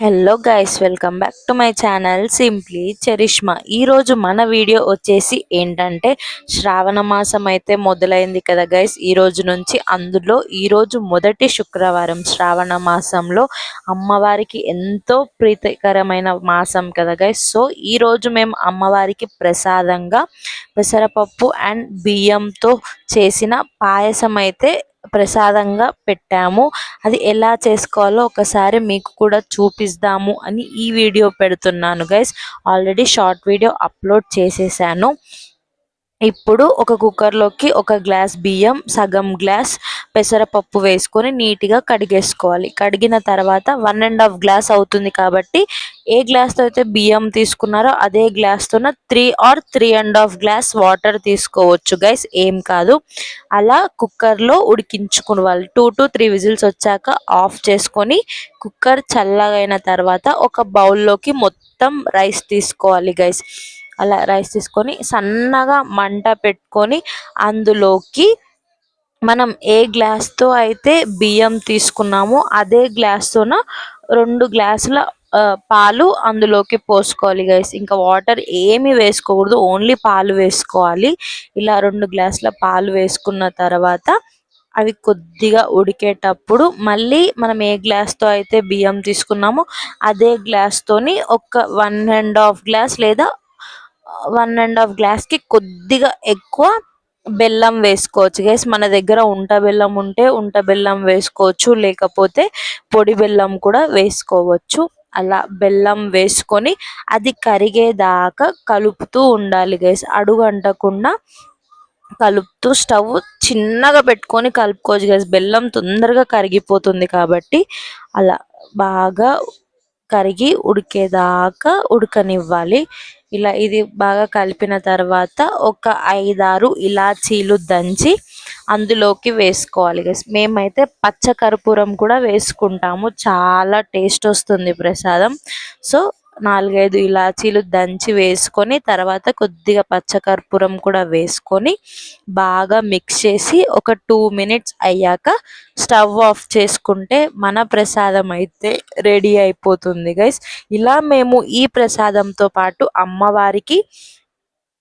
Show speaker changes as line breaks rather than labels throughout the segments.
Hello guys welcome back to my channel simply Charishma. ఈరోజు మన video వచ్చేసి ఏంటంటే శ్రావణ మాసం అయితే మొదలైంది కదా గైస్. ఈ రోజు నుంచి అందులో ఈరోజు మొదటి శుక్రవారం శ్రావణ మాసంలో అమ్మవారికి ఎంతో ప్రీతికరమైన మాసం కదా గైస్. సో ఈరోజు మేము అమ్మవారికి ప్రసాదంగా పెసరపప్పు అండ్ బియ్యంతో చేసిన పాయసం అయితే ప్రసాదంగా పెట్టాము. అది ఎలా చేసుకోవాలో ఒకసారి మీకు కూడా చూపిస్తాము అని ఈ వీడియో పెడుతున్నాను guys already short video upload చేసేసాను. ఇప్పుడు ఒక కుక్కర్లోకి ఒక గ్లాస్ బియ్యం సగం గ్లాస్ పెసరపప్పు వేసుకొని నీట్గా కడిగేసుకోవాలి. కడిగిన తర్వాత వన్ అండ్ హాఫ్ గ్లాస్ అవుతుంది కాబట్టి ఏ గ్లాస్తో అయితే బియ్యం తీసుకున్నారో అదే గ్లాస్తోన three or three and half glass water తీసుకోవచ్చు గైస్ ఏం కాదు. అలా కుక్కర్లో ఉడికించుకోవాలి. టూ టు త్రీ విజిల్స్ వచ్చాక ఆఫ్ చేసుకొని కుక్కర్ చల్లగా అయిన తర్వాత ఒక బౌల్లోకి మొత్తం రైస్ తీసుకోవాలి గైస్. అలా రైస్ తీసుకొని సన్నగా మంట పెట్టుకొని అందులోకి మనం ఏ గ్లాస్తో అయితే బియ్యం తీసుకున్నామో అదే గ్లాస్తోన రెండు గ్లాసుల పాలు అందులోకి పోసుకోవాలి గైస్ ఇంకా వాటర్ ఏమి వేసుకోకూడదు ఓన్లీ పాలు వేసుకోవాలి. ఇలా రెండు గ్లాసుల పాలు వేసుకున్న తర్వాత అవి కొద్దిగా ఉడికేటప్పుడు మళ్ళీ మనం ఏ గ్లాస్తో అయితే బియ్యం తీసుకున్నామో అదే గ్లాస్తోని ఒక వన్ అండ్ హాఫ్ గ్లాస్ లేదా వన్ అండ్ హాఫ్ గ్లాస్కి కొద్దిగా ఎక్కువ బెల్లం వేసుకోవచ్చు. గైస్ మన దగ్గర ఉంట బెల్లం ఉంటే ఉంట బెల్లం వేసుకోవచ్చు. లేకపోతే పొడి బెల్లం కూడా వేసుకోవచ్చు. అలా బెల్లం వేసుకొని అది కరిగేదాకా కలుపుతూ ఉండాలి. గైస్ అడుగు అంటకుండా కలుపుతూ స్టవ్ చిన్నగా పెట్టుకొని కలుపుకోవచ్చు. గైస్ బెల్లం తొందరగా కరిగిపోతుంది కాబట్టి అలా బాగా కరిగి ఉడికేదాకా ఉడకనివ్వాలి. ఇలా ఇది బాగా కలిపిన తర్వాత ఒక ఐదారు ఇలాచీలు దంచి అందులోకి వేసుకోవాలి గైస్ మేమైతే పచ్చ కర్పూరం కూడా వేసుకుంటాము. చాలా టేస్ట్ వస్తుంది ప్రసాదం. సో నాలుగైదు ఇలాచీలు దంచి వేసుకొని తర్వాత కొద్దిగా పచ్చకర్పూరం కూడా వేసుకొని బాగా మిక్స్ చేసి ఒక టూ మినిట్స్ అయ్యాక స్టవ్ ఆఫ్ చేసుకుంటే మన ప్రసాదం అయితే రెడీ అయిపోతుంది గైస్ ఇలా మేము ఈ ప్రసాదంతో పాటు అమ్మవారికి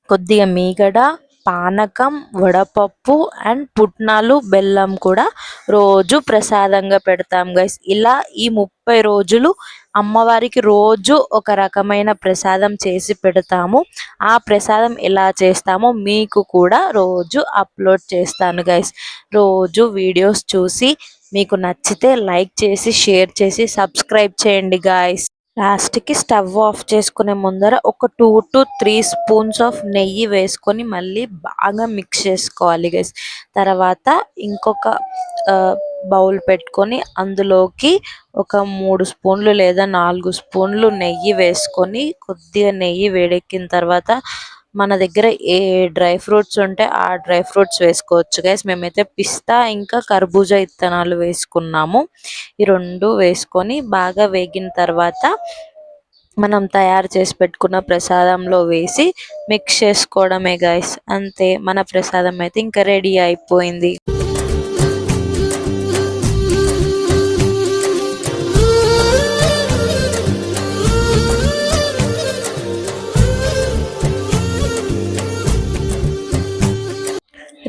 కొద్దిగా మీగడ పానకం వడపప్పు అండ్ పుట్నాలు బెల్లం కూడా రోజు ప్రసాదంగా పెడతాం గైస్ ఇలా ఈ ముప్పై రోజులు అమ్మవారికి రోజు ఒక రకమైన ప్రసాదం చేసి పెడతాము. ఆ ప్రసాదం ఎలా చేస్తామో మీకు కూడా రోజు అప్లోడ్ చేస్తాను గైస్ రోజు వీడియోస్ చూసి మీకు నచ్చితే లైక్ చేసి షేర్ చేసి సబ్స్క్రైబ్ చేయండి గాయస్ లాస్ట్కి స్టవ్ ఆఫ్ చేసుకునే ముందర ఒక two to three spoons of నెయ్యి వేసుకొని మళ్ళీ బాగా మిక్స్ చేసుకోవాలి గైస్ తర్వాత ఇంకొక బౌల్ పెట్టుకొని అందులోకి ఒక మూడు స్పూన్లు లేదా నాలుగు స్పూన్లు నెయ్యి వేసుకొని కొద్దిగా నెయ్యి వేడెక్కిన తర్వాత మన దగ్గర ఏ డ్రై ఫ్రూట్స్ ఉంటే ఆ డ్రై ఫ్రూట్స్ వేసుకోవచ్చు. గైస్ మేమైతే పిస్తా ఇంకా కర్బూజా ఇత్తనాలు వేసుకున్నాము. ఈ రెండు వేసుకొని బాగా వేగిన తర్వాత మనం తయారు చేసి పెట్టుకున్న ప్రసాదంలో వేసి మిక్స్ చేసుకోవడమే గైస్ అంతే మన ప్రసాదం అయితే ఇంకా రెడీ అయిపోయింది.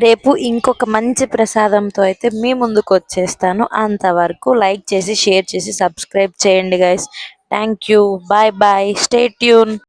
రేపు ఇంకొక మంచి ప్రసాదంతో అయితే మీ ముందుకు వచ్చేస్తాను. అంతవరకు లైక్ చేసి షేర్ చేసి సబ్స్క్రైబ్ చేయండి guys thank you bye bye stay tune